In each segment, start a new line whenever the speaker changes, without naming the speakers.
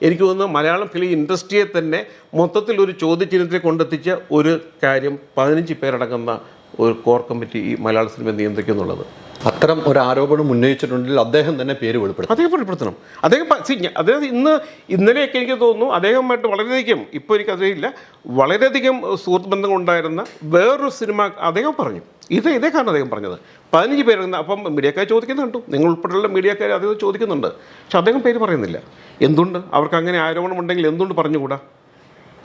എനിക്ക് തോന്നുന്നു മലയാളം ഫിലിം ഇൻഡസ്ട്രിയെ തന്നെ മൊത്തത്തിൽ ഒരു ചോദ്യചിഹ്നത്തിൽ കൊണ്ടെത്തിച്ച ഒരു കാര്യം പതിനഞ്ച് പേരടങ്ങുന്ന ഒരു കോർ കമ്മിറ്റി ഈ മലയാള സിനിമ നിയന്ത്രിക്കും എന്നുള്ളത്
അത്തരം ഒരു ആരോപണം ഉന്നയിച്ചിട്ടുണ്ടെങ്കിൽ അദ്ദേഹം തന്നെ പേര് വെളിപ്പെടുത്തും.
അദ്ദേഹം വെളിപ്പെടുത്തണം. അദ്ദേഹം അദ്ദേഹം ഇന്ന് ഇന്നലെയൊക്കെ എനിക്ക് തോന്നുന്നു അദ്ദേഹമായിട്ട് വളരെയധികം ഇപ്പോൾ എനിക്കറിയില്ല വളരെയധികം സുഹൃത്ത് ബന്ധങ്ങൾ ഉണ്ടായിരുന്ന വേറൊരു സിനിമ അദ്ദേഹം പറഞ്ഞു. ഇത് ഇതേ കാരണം അദ്ദേഹം പറഞ്ഞത്. പതിനഞ്ച് പേരുന്ന അപ്പം മീഡിയക്കാർ ചോദിക്കുന്നുണ്ട് നിങ്ങൾ ഉൾപ്പെടെയുള്ള മീഡിയക്കാർ അദ്ദേഹം ചോദിക്കുന്നുണ്ട്. പക്ഷെ അദ്ദേഹം പേര് പറയുന്നില്ല. എന്തുകൊണ്ട് അവർക്ക് അങ്ങനെ ആരോപണം ഉണ്ടെങ്കിൽ എന്തുകൊണ്ട് പറഞ്ഞുകൂടാ?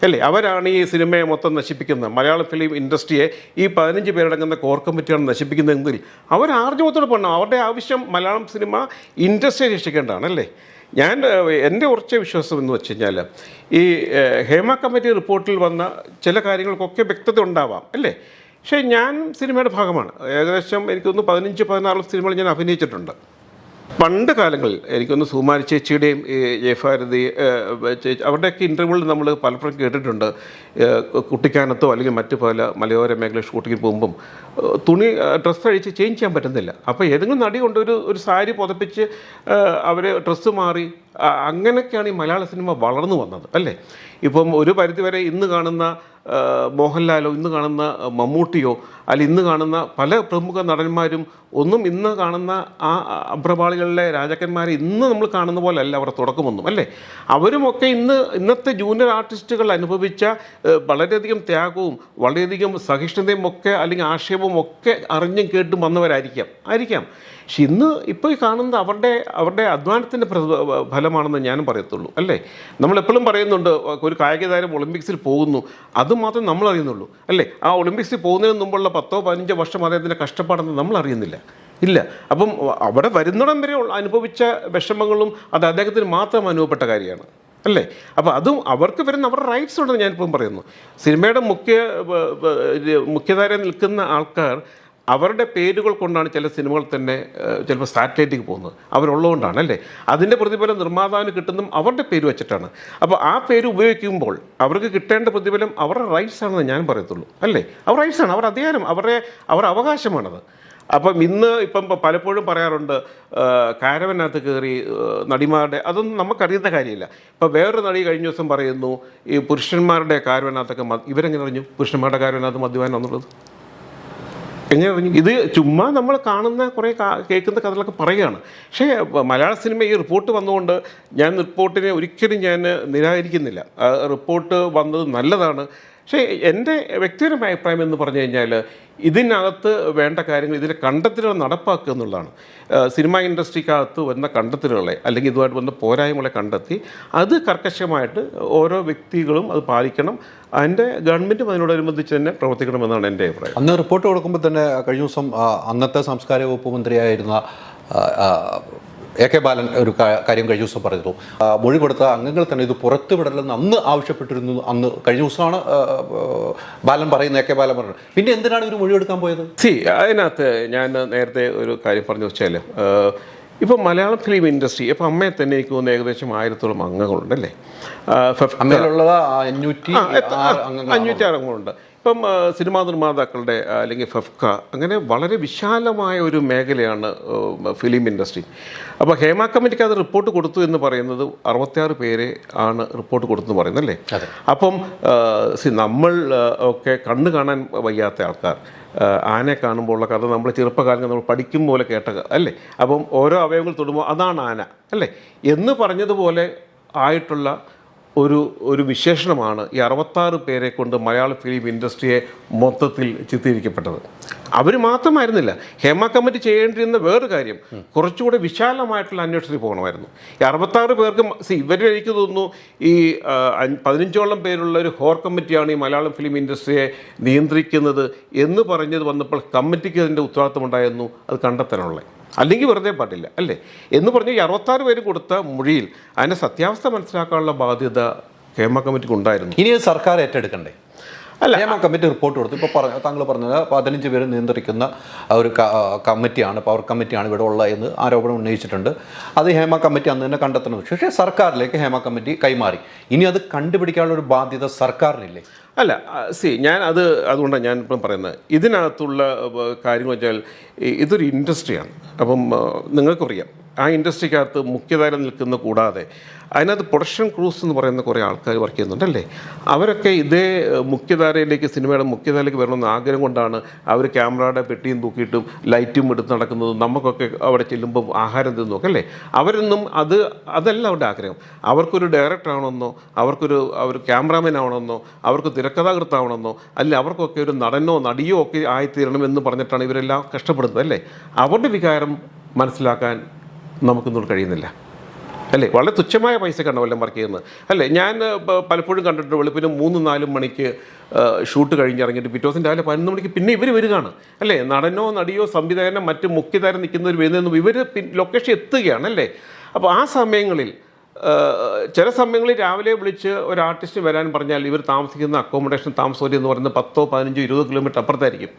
അല്ലേ? അവരാണ് ഈ സിനിമയെ മൊത്തം നശിപ്പിക്കുന്നത്. മലയാള ഫിലിം ഇൻഡസ്ട്രിയെ ഈ പതിനഞ്ച് പേരടങ്ങുന്ന കോർ കമ്മിറ്റിയാണ് നശിപ്പിക്കുന്നതെങ്കിൽ അവർ ആർജവത്തോട് പോകണം. അവരുടെ ആവശ്യം മലയാളം സിനിമ ഇൻഡസ്ട്രിയെ രക്ഷിക്കേണ്ടതാണ് അല്ലേ? ഞാൻ എന്റെ ഉറച്ച വിശ്വാസം എന്ന് വെച്ച് കഴിഞ്ഞാൽ ഈ ഹേമ കമ്മിറ്റി റിപ്പോർട്ടിൽ വന്ന ചില കാര്യങ്ങൾക്കൊക്കെ വ്യക്തത ഉണ്ടാവാം അല്ലേ? പക്ഷേ ഞാൻ സിനിമയുടെ ഭാഗമാണ്. ഏകദേശം എനിക്കൊന്ന് പതിനഞ്ച് പതിനാറ് സിനിമകൾ ഞാൻ അഭിനയിച്ചിട്ടുണ്ട്. പണ്ട് കാലങ്ങളിൽ എനിക്കൊന്ന് സുമാരി ചേച്ചിയുടെയും ജയഭാരതി ചേച്ചി അവരുടെയൊക്കെ ഇന്റർവ്യൂവിൽ നമ്മൾ പലപ്പോഴും കേട്ടിട്ടുണ്ട്. കുട്ടിക്കാനത്തോ അല്ലെങ്കിൽ മറ്റു പല മലയോര മേഖല ഷൂട്ടിങ്ങിൽ പോകുമ്പം തുണി ഡ്രസ്സ് അഴിച്ച് ചേഞ്ച് ചെയ്യാൻ പറ്റുന്നില്ല. അപ്പോൾ ഏതെങ്കിലും നടി കൊണ്ട് ഒരു ഒരു സാരി പുതപ്പിച്ച് അവർ ഡ്രസ്സ് മാറി അങ്ങനെയൊക്കെയാണ് ഈ മലയാള സിനിമ വളർന്നു വന്നത് അല്ലേ? ഇപ്പം ഒരു പരിധിവരെ ഇന്ന് കാണുന്ന മോഹൻലാലോ ഇന്ന് കാണുന്ന മമ്മൂട്ടിയോ അല്ല ഇന്ന് കാണുന്ന പല പ്രമുഖ നടന്മാരും ഒന്നും ഇന്ന് കാണുന്ന ആ അഭ്രപാളികളിലെ രാജാക്കന്മാരെ ഇന്ന് നമ്മൾ കാണുന്ന പോലെ അല്ല അവരുടെ തുടക്കമൊന്നും അല്ലേ? അവരുമൊക്കെ ഇന്ന് ഇന്നത്തെ ജൂനിയർ ആർട്ടിസ്റ്റുകൾ അനുഭവിച്ച വളരെയധികം ത്യാഗവും വളരെയധികം സഹിഷ്ണുതയും ഒക്കെ അല്ലെങ്കിൽ ആക്ഷേപവും ഒക്കെ അറിഞ്ഞും കേട്ടും വന്നവരായിരിക്കാം ആയിരിക്കാം. പക്ഷെ ഇന്ന് ഇപ്പോൾ കാണുന്നത് അവരുടെ അവരുടെ അധ്വാനത്തിന്റെ പ്ര- ഫലമാണെന്ന് ഞാനും പറയത്തുള്ളൂ അല്ലേ? നമ്മൾ എപ്പോഴും പറയുന്നുണ്ട് ഒരു കായിക താരം ഒളിമ്പിക്സിൽ പോകുന്നു അത് മാത്രം നമ്മൾ അറിയുന്നുള്ളൂ അല്ലേ? ആ ഒളിമ്പിക്സിൽ പോകുന്നതിന് മുമ്പുള്ള പത്തോ പതിനഞ്ചോ വർഷം അദ്ദേഹത്തിന്റെ കഷ്ടപ്പാടെന്ന് നമ്മൾ അറിയുന്നില്ല ഇല്ല. അപ്പം അവിടെ വരുന്നിടം വരെ അനുഭവിച്ച വിഷമങ്ങളും അത് അദ്ദേഹത്തിന് മാത്രം അനുഭവപ്പെട്ട കാര്യമാണ് അല്ലേ? അപ്പോൾ അതും അവർക്ക് വരുന്ന അവരുടെ റൈറ്റ്സ് ഉണ്ടെന്ന് ഞാനിപ്പം പറയുന്നു. സിനിമയുടെ മുഖ്യ മുഖ്യധാര നിൽക്കുന്ന ആൾക്കാർ അവരുടെ പേരുകൾ കൊണ്ടാണ് ചില സിനിമകൾ തന്നെ ചിലപ്പോൾ സാറ്റലൈറ്റിക്ക് പോകുന്നത്. അവരുള്ളതുകൊണ്ടാണ് അല്ലേ അതിന്റെ പ്രതിഫലം നിർമ്മാതാവിന് കിട്ടുന്നതും അവരുടെ പേര് വെച്ചിട്ടാണ്. അപ്പോൾ ആ പേര് ഉപയോഗിക്കുമ്പോൾ അവർക്ക് കിട്ടേണ്ട പ്രതിഫലം അവരുടെ റൈറ്റ്സ് ആണെന്ന് ഞാൻ പറയത്തുള്ളൂ. അല്ലേ? അവർ റൈറ്റ്സ് ആണ് അവർ അധികാരം അവരുടെ അവർ അവകാശമാണത്. അപ്പം ഇന്ന് ഇപ്പം പലപ്പോഴും പറയാറുണ്ട് കാരവനകത്ത് കയറി നടിമാരുടെ അതൊന്നും നമുക്കറിയുന്ന കാര്യമില്ല. ഇപ്പം വേറൊരു നടി കഴിഞ്ഞ ദിവസം പറയുന്നു ഈ പുരുഷന്മാരുടെ കാരവനകത്തൊക്കെ ഇവരെങ്ങനെ അറിഞ്ഞു? പുരുഷന്മാരുടെ കാരവനകത്ത് മദ്യപാനം എന്നുള്ളത് അറിഞ്ഞു ഇത് ചുമ്മാ നമ്മൾ കാണുന്ന കുറേ കേൾക്കുന്ന കഥകളൊക്കെ പറയുകയാണ്. പക്ഷേ മലയാള സിനിമ ഈ റിപ്പോർട്ട് വന്നുകൊണ്ട് ഞാൻ റിപ്പോർട്ടിനെ ഒരിക്കലും ഞാൻ നിരാകരിക്കുന്നില്ല. റിപ്പോർട്ട് വന്നത് നല്ലതാണ്. പക്ഷേ എന്റെ വ്യക്തിപരമായ അഭിപ്രായം എന്ന് പറഞ്ഞു കഴിഞ്ഞാൽ ഇതിനകത്ത് വേണ്ട കാര്യങ്ങൾ ഇതിലെ കണ്ടെത്തലുകൾ നടപ്പാക്കുക എന്നുള്ളതാണ്. സിനിമാ ഇൻഡസ്ട്രിക്കകത്ത് വന്ന കണ്ടെത്തലുകളെ അല്ലെങ്കിൽ ഇതുമായിട്ട് വന്ന പോരായ്മകളെ കണ്ടെത്തി അത് കർക്കശമായിട്ട് ഓരോ വ്യക്തികളും അത് പാലിക്കണം. അതിന്റെ ഗവൺമെന്റും അതിനോടനുബന്ധിച്ച് തന്നെ പ്രവർത്തിക്കണമെന്നാണ് എന്റെ അഭിപ്രായം.
അന്ന് റിപ്പോർട്ട് കൊടുക്കുമ്പോൾ തന്നെ കഴിഞ്ഞ ദിവസം അന്നത്തെ സാംസ്കാരിക വകുപ്പ് മന്ത്രിയായിരുന്ന എ കെ ബാലൻ ഒരു കാര്യം കഴിഞ്ഞ ദിവസം പറഞ്ഞു മൊഴി കൊടുത്ത അംഗങ്ങൾ തന്നെ ഇത് പുറത്തുവിടലെന്ന് അന്ന് ആവശ്യപ്പെട്ടിരുന്നു. അന്ന് കഴിഞ്ഞ ദിവസമാണ് ബാലൻ പറയുന്നത് എ കെ ബാലൻ പറഞ്ഞത്. പിന്നെ എന്തിനാണ് ഇവർ മൊഴി എടുക്കാൻ പോയത്?
സി അതിനകത്ത് ഞാൻ നേരത്തെ ഒരു കാര്യം പറഞ്ഞു വെച്ചാൽ ഇപ്പോൾ മലയാളം ഫിലിം ഇൻഡസ്ട്രി ഇപ്പോൾ അമ്മയെ തന്നെ എനിക്ക് തോന്നുന്നു ഏകദേശം ആയിരത്തോളം അംഗങ്ങളുണ്ട് അല്ലേ? ആ, ഫെഫ്-
അമ്മയിലുള്ളത് അഞ്ഞൂറ്റി
അഞ്ഞൂറ്റി ആറ് അംഗങ്ങളുണ്ട്. ഇപ്പം സിനിമാ നിർമ്മാതാക്കളുടെ അല്ലെങ്കിൽ ഫെഫ്ക അങ്ങനെ വളരെ വിശാലമായ ഒരു മേഖലയാണ് ഫിലിം ഇൻഡസ്ട്രി. അപ്പോൾ ഹേമ കമ്മിറ്റിക്ക് അത് റിപ്പോർട്ട് കൊടുത്തു എന്ന് പറയുന്നത് അറുപത്തിയാറ് പേരെ ആണ് റിപ്പോർട്ട് കൊടുത്തു പറയുന്നത് അല്ലേ? അപ്പം സി നമ്മൾ ഒക്കെ കണ്ണ് കാണാൻ വയ്യാത്ത ആൾക്കാർ ആനയെ കാണുമ്പോൾ ഉള്ള കഥ നമ്മൾ ചെറുപ്പകാലം നമ്മൾ പഠിക്കും പോലെ കേട്ട അല്ലേ? അപ്പം ഓരോ അവയവങ്ങൾ തൊടുമ്പോൾ അതാണ് ആന അല്ലേ? എന്ന് പറഞ്ഞതുപോലെ ആയിട്ടുള്ള ഒരു ഒരു വിശേഷണമാണ് ഈ അറുപത്താറ് പേരെ കൊണ്ട് മലയാള ഫിലിം ഇൻഡസ്ട്രിയെ മൊത്തത്തിൽ ചിത്രീകരിക്കപ്പെട്ടത്. അവർ മാത്രമായിരുന്നില്ല. ഹേമ കമ്മിറ്റി ചെയ്യേണ്ടിരുന്ന വേറൊരു കാര്യം കുറച്ചുകൂടെ വിശാലമായിട്ടുള്ള അന്വേഷണത്തിൽ പോകണമായിരുന്നു. ഈ അറുപത്താറ് പേർക്ക് ഇവർ എനിക്ക് തോന്നുന്നു ഈ പതിനഞ്ചോളം പേരുള്ള ഒരു ഹോർ കമ്മിറ്റിയാണ് ഈ മലയാളം ഫിലിം ഇൻഡസ്ട്രിയെ നിയന്ത്രിക്കുന്നത് എന്ന് പറഞ്ഞത് വന്നപ്പോൾ കമ്മിറ്റിക്ക് അതിന്റെ ഉത്തരവാദിത്വം ഉണ്ടായിരുന്നു അത് കണ്ടെത്താനുള്ളത് അല്ലെങ്കിൽ വെറുതെ പാടില്ല അല്ലേ? എന്ന് പറഞ്ഞ് ഈ അറുപത്താറ് പേര് കൊടുത്ത മൊഴിയിൽ അതിന്റെ സത്യാവസ്ഥ മനസ്സിലാക്കാനുള്ള ബാധ്യത കേമ കമ്മിറ്റിക്ക് ഉണ്ടായിരുന്നു.
ഇനി സർക്കാർ ഏറ്റെടുക്കണ്ടേ?
അല്ല.
ഹേമ കമ്മിറ്റി റിപ്പോർട്ട് കൊടുത്തു. ഇപ്പോൾ പറഞ്ഞു താങ്കൾ പറഞ്ഞത് പതിനഞ്ച് പേര് നിയന്ത്രിക്കുന്ന ഒരു കമ്മിറ്റിയാണ് പവർ കമ്മിറ്റിയാണ് ഇവിടെ ഉള്ളത് എന്ന് ആരോപണം ഉന്നയിച്ചിട്ടുണ്ട്. അത് ഹേമ കമ്മിറ്റി അന്ന് തന്നെ കണ്ടെത്തണം. പക്ഷേ സർക്കാരിലേക്ക് ഹേമ കമ്മിറ്റി കൈമാറി. ഇനി അത് കണ്ടുപിടിക്കാനുള്ള ഒരു ബാധ്യത സർക്കാരിനില്ലേ?
അല്ല സി ഞാൻ അത് അതുകൊണ്ടാണ് ഞാൻ ഇപ്പം പറയുന്നത്. ഇതിനകത്തുള്ള കാര്യം വെച്ചാൽ ഇതൊരു ഇൻഡസ്ട്രിയാണ്. അപ്പം നിങ്ങൾക്കറിയാം ആ ഇൻഡസ്ട്രിക്കകത്ത് മുഖ്യധാര നിൽക്കുന്ന കൂടാതെ അതിനകത്ത് പ്രൊഡക്ഷൻ ക്രൂസ് എന്ന് പറയുന്ന കുറേ ആൾക്കാർ വർക്ക് ചെയ്യുന്നുണ്ടല്ലേ അവരൊക്കെ ഇതേ മുഖ്യധാരയിലേക്ക് സിനിമയുടെ മുഖ്യധാരയിലേക്ക് വരണമെന്ന് ആഗ്രഹം കൊണ്ടാണ് അവർ ക്യാമറയുടെ പെട്ടിയും തൂക്കിയിട്ടും ലൈറ്റും എടുത്ത് നടക്കുന്നതും നമുക്കൊക്കെ അവിടെ ചെല്ലുമ്പോൾ ആഹാരം തിന്നൊക്കെ അല്ലേ? അവരൊന്നും അത് അതല്ല അവരുടെ ആഗ്രഹം. അവർക്കൊരു ഡയറക്ടർ ആവണമെന്നോ അവർക്കൊരു അവർ ക്യാമറാമാൻ ആവണമെന്നോ അവർക്ക് തിരക്കഥാകൃത്താവണമെന്നോ അല്ലെ അവർക്കൊക്കെ ഒരു നടനോ നടിയോ ഒക്കെ ആയിത്തീരണം എന്ന് പറഞ്ഞിട്ടാണ് ഇവരെല്ലാം കഷ്ടപ്പെടുന്നത് അല്ലേ? അവരുടെ വികാരം മനസ്സിലാക്കാൻ നമുക്കൊന്നും കഴിയുന്നില്ല അല്ലേ? വളരെ തുച്ഛമായ പൈസക്കാണ് വല്ലതും വർക്ക് ചെയ്യുന്നത്. അല്ലേ ഞാൻ പലപ്പോഴും കണ്ടിട്ടുണ്ട് വെളുപ്പിന് മൂന്ന് നാലും മണിക്ക് ഷൂട്ട് കഴിഞ്ഞിറങ്ങിയിട്ട് പിറ്റേ ദിവസം രാവിലെ പതിനൊന്ന് മണിക്ക് പിന്നെ ഇവർ വരികയാണ് അല്ലേ? നടനോ നടിയോ സംവിധായകനോ മറ്റ് മുഖ്യതാരം നിൽക്കുന്നവർ വരുന്നതെന്നും ഇവർ ലൊക്കേഷൻ എത്തുകയാണ് അല്ലേ? അപ്പോൾ ആ സമയങ്ങളിൽ ചില സമയങ്ങളിൽ രാവിലെ വിളിച്ച് ഒരു ആർട്ടിസ്റ്റ് വരാൻ പറഞ്ഞാൽ ഇവർ താമസിക്കുന്ന അക്കോമഡേഷൻ താമസം എന്ന് പറയുന്നത് പത്തോ പതിനഞ്ചോ ഇരുപതോ കിലോമീറ്റർ അപ്പുറത്തായിരിക്കും.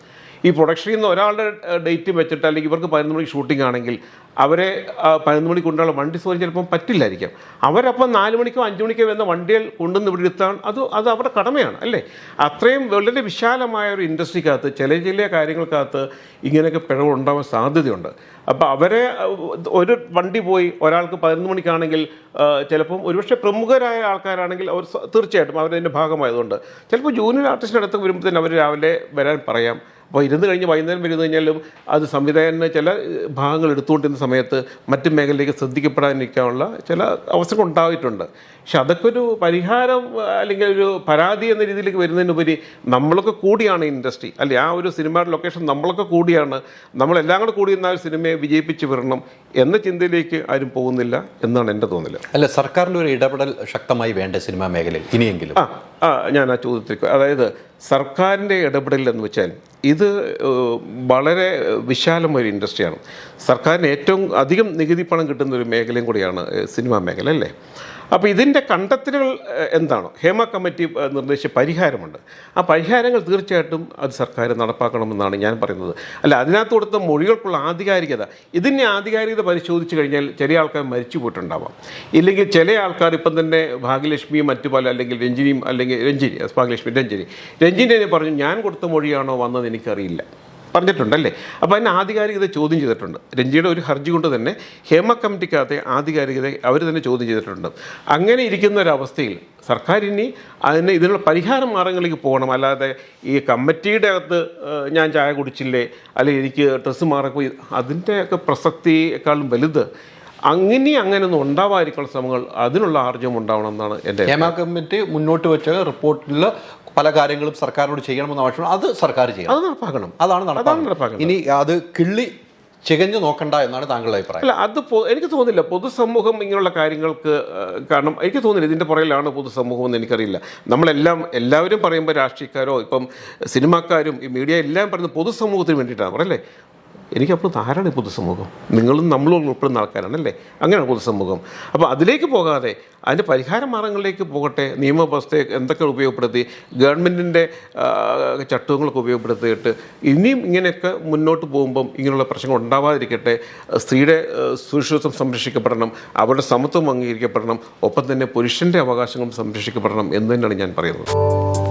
ഈ പ്രൊഡക്ഷനിൽ നിന്ന് ഒരാളുടെ ഡേറ്റ് വെച്ചിട്ട് അല്ലെങ്കിൽ ഇവർക്ക് പതിനൊന്ന് മണിക്ക് ഷൂട്ടിംഗ് ആണെങ്കിൽ അവരെ പതിനൊന്ന് മണിക്ക് കൊണ്ടുള്ള വണ്ടി സോറി ചിലപ്പം പറ്റില്ലായിരിക്കാം. അവരപ്പം നാല് മണിക്കോ അഞ്ച് മണിക്കോ വരുന്ന വണ്ടികൾ കൊണ്ടുവന്ന് ഇവിടെ അത് അത് അവരുടെ കടമയാണ് അല്ലേ? അത്രയും വളരെ വിശാലമായ ഒരു ഇൻഡസ്ട്രിക്കകത്ത് ചില ചില കാര്യങ്ങൾക്കകത്ത് ഇങ്ങനെയൊക്കെ പിഴവ് ഉണ്ടാവാൻ സാധ്യതയുണ്ട്. അപ്പോൾ അവരെ ഒരു വണ്ടി പോയി ഒരാൾക്ക് പതിനൊന്ന് മണിക്കാണെങ്കിൽ ചിലപ്പം ഒരുപക്ഷെ പ്രമുഖരായ ആൾക്കാരാണെങ്കിൽ അവർ തീർച്ചയായിട്ടും അവരതിന്റെ ഭാഗമായതുകൊണ്ട്. ചിലപ്പോൾ ജൂനിയർ ആർട്ടിസ്റ്റിന്റെ അടുത്ത് വരുമ്പോൾ തന്നെ അവർ രാവിലെ വരാൻ പറയാം. അപ്പോൾ ഇരുന്ന് കഴിഞ്ഞ് വൈകുന്നേരം വരുന്നു കഴിഞ്ഞാലും അത് സംവിധായകന് ചില ഭാഗങ്ങൾ എടുത്തുകൊണ്ടിരുന്ന സമയത്ത് മറ്റ് മേഖലയിലേക്ക് ശ്രദ്ധിക്കപ്പെടാനിരിക്കാനുള്ള ചില അവസരങ്ങൾ ഉണ്ടായിട്ടുണ്ട്. പക്ഷെ അതൊക്കെ ഒരു പരിഹാരം അല്ലെങ്കിൽ ഒരു പരാതി എന്ന രീതിയിലേക്ക് വരുന്നതിനുപരി നമ്മളൊക്കെ കൂടിയാണ് ഇൻഡസ്ട്രി. അല്ലെ? ആ ഒരു സിനിമയുടെ ലൊക്കേഷൻ നമ്മളൊക്കെ കൂടിയാണ്. നമ്മളെല്ലാം കൂടെ കൂടി ഒരു സിനിമയെ വിജയിപ്പിച്ച് വരണം എന്ന ചിന്തയിലേക്ക് ആരും പോകുന്നില്ല എന്നാണ് എന്റെ തോന്നൽ
അല്ല സർക്കാരിന്റെ ഒരു ഇടപെടൽ ശക്തമായി വേണ്ട സിനിമാ മേഖലയിൽ ഇനിയെങ്കിലും.
ആ ആ ഞാൻ ആ ചോദ്യത്തിലേക്ക് അതായത് സർക്കാരിന്റെ ഇടപെടൽ എന്ന് വെച്ചാൽ ഇത് വളരെ വിശാലമായ ഇൻഡസ്ട്രിയാണ്. സർക്കാരിന് ഏറ്റവും അധികം നികുതി പണം കിട്ടുന്ന ഒരു മേഖലയും കൂടിയാണ് സിനിമാ മേഖല അല്ലേ? അപ്പോൾ ഇതിന്റെ കണ്ടെത്തലുകൾ എന്താണ്? ഹേമ കമ്മിറ്റി നിർദ്ദേശിച്ച പരിഹാരമുണ്ട്. ആ പരിഹാരങ്ങൾ തീർച്ചയായിട്ടും അത് സർക്കാർ നടപ്പാക്കണമെന്നാണ് ഞാൻ പറയുന്നത്. അല്ല അതിനകത്ത് കൊടുത്ത മൊഴികൾക്കുള്ള ആധികാരികത. ഇതിന്റെ ആധികാരികത പരിശോധിച്ച് കഴിഞ്ഞാൽ ചില ആൾക്കാർ മരിച്ചു പോയിട്ടുണ്ടാവാം. ഇല്ലെങ്കിൽ ചില ആൾക്കാർ ഇപ്പം തന്നെ ഭാഗ്യലക്ഷ്മിയും മറ്റു പല അല്ലെങ്കിൽ രഞ്ജിനിയും അല്ലെങ്കിൽ രഞ്ജിനി ഭാഗ്യലക്ഷ്മി രഞ്ജിനി. രഞ്ജിനി പറഞ്ഞു ഞാൻ കൊടുത്ത മൊഴിയാണോ വന്നത് എനിക്കറിയില്ല. പറഞ്ഞിട്ടുണ്ടല്ലേ? അപ്പോൾ അതിന് ആധികാരികത ചോദ്യം ചെയ്തിട്ടുണ്ട്. രഞ്ജിയുടെ ഒരു ഹർജി കൊണ്ട് തന്നെ ഹേമ കമ്മിറ്റിക്കകത്തെ ആധികാരികത അവർ തന്നെ ചോദ്യം ചെയ്തിട്ടുണ്ട്. അങ്ങനെ ഇരിക്കുന്ന ഒരവസ്ഥയിൽ സർക്കാർ ഇനി അതിന് ഇതിനുള്ള പരിഹാര മാർഗങ്ങളിലേക്ക് പോകണം. അല്ലാതെ ഈ കമ്മിറ്റിയുടെ അകത്ത് ഞാൻ ചായ കുടിച്ചില്ലേ? അല്ലെങ്കിൽ എനിക്ക് ഡ്രസ്സ് മാറിപ്പോയി? അതിന്റെയൊക്കെ പ്രസക്തിയേക്കാളും വലുത് അങ്ങനെ അങ്ങനെ ഒന്നും ഉണ്ടാവാതിരിക്കുന്ന ശ്രമങ്ങൾ അതിനുള്ള ആർജം ഉണ്ടാവണം എന്നാണ് എന്റെ
ഹേമ കമ്മിറ്റി മുന്നോട്ട് വെച്ച റിപ്പോർട്ടിൽ പല കാര്യങ്ങളും സർക്കാരിനോട് ചെയ്യണമെന്ന് ആവശ്യം അത് സർക്കാർ ചെയ്യണം.
അത് നടപ്പാക്കണം.
അതാണ്
നടപ്പാക്കണം.
ഇനി അത് കിള്ളി ചികഞ്ഞു നോക്കണ്ട എന്നാണ് താങ്കളുടെ അഭിപ്രായം.
അല്ല അത് എനിക്ക് തോന്നുന്നില്ല. പൊതുസമൂഹം ഇങ്ങനെയുള്ള കാര്യങ്ങൾക്ക് കാരണം എനിക്ക് തോന്നുന്നില്ല. ഇതിന്റെ പുറകിലാണ് പൊതുസമൂഹം എന്ന് എനിക്കറിയില്ല. നമ്മളെല്ലാം എല്ലാവരും പറയുമ്പോൾ രാഷ്ട്രീയക്കാരോ ഇപ്പം സിനിമാക്കാരും ഈ മീഡിയ എല്ലാം പറയുന്നത് പൊതുസമൂഹത്തിന് വേണ്ടിയിട്ടാണ്. പറയല്ലേ? എനിക്കപ്പോൾ ആരാണ് പൊതുസമൂഹം. നിങ്ങളും നമ്മളും ഉൾപ്പെടുന്ന ആൾക്കാരാണല്ലേ? അങ്ങനെയാണ് പൊതുസമൂഹം. അപ്പോൾ അതിലേക്ക് പോകാതെ അതിന്റെ പരിഹാര മാർഗങ്ങളിലേക്ക് പോകട്ടെ നിയമവ്യവസ്ഥയെ എന്തൊക്കെ ഉപയോഗപ്പെടുത്തി ഗവൺമെന്റിന്റെ ചട്ടങ്ങളൊക്കെ ഉപയോഗപ്പെടുത്തിയിട്ട് ഇനിയും ഇങ്ങനെയൊക്കെ മുന്നോട്ട് പോകുമ്പം ഇങ്ങനെയുള്ള പ്രശ്നങ്ങൾ ഉണ്ടാവാതിരിക്കട്ടെ സ്ത്രീയുടെ സുരക്ഷിതത്വം സംരക്ഷിക്കപ്പെടണം അവരുടെ സമത്വം അംഗീകരിക്കപ്പെടണം ഒപ്പം തന്നെ പുരുഷന്റെ അവകാശങ്ങളും സംരക്ഷിക്കപ്പെടണം എന്ന് തന്നെയാണ് ഞാൻ പറയുന്നത്.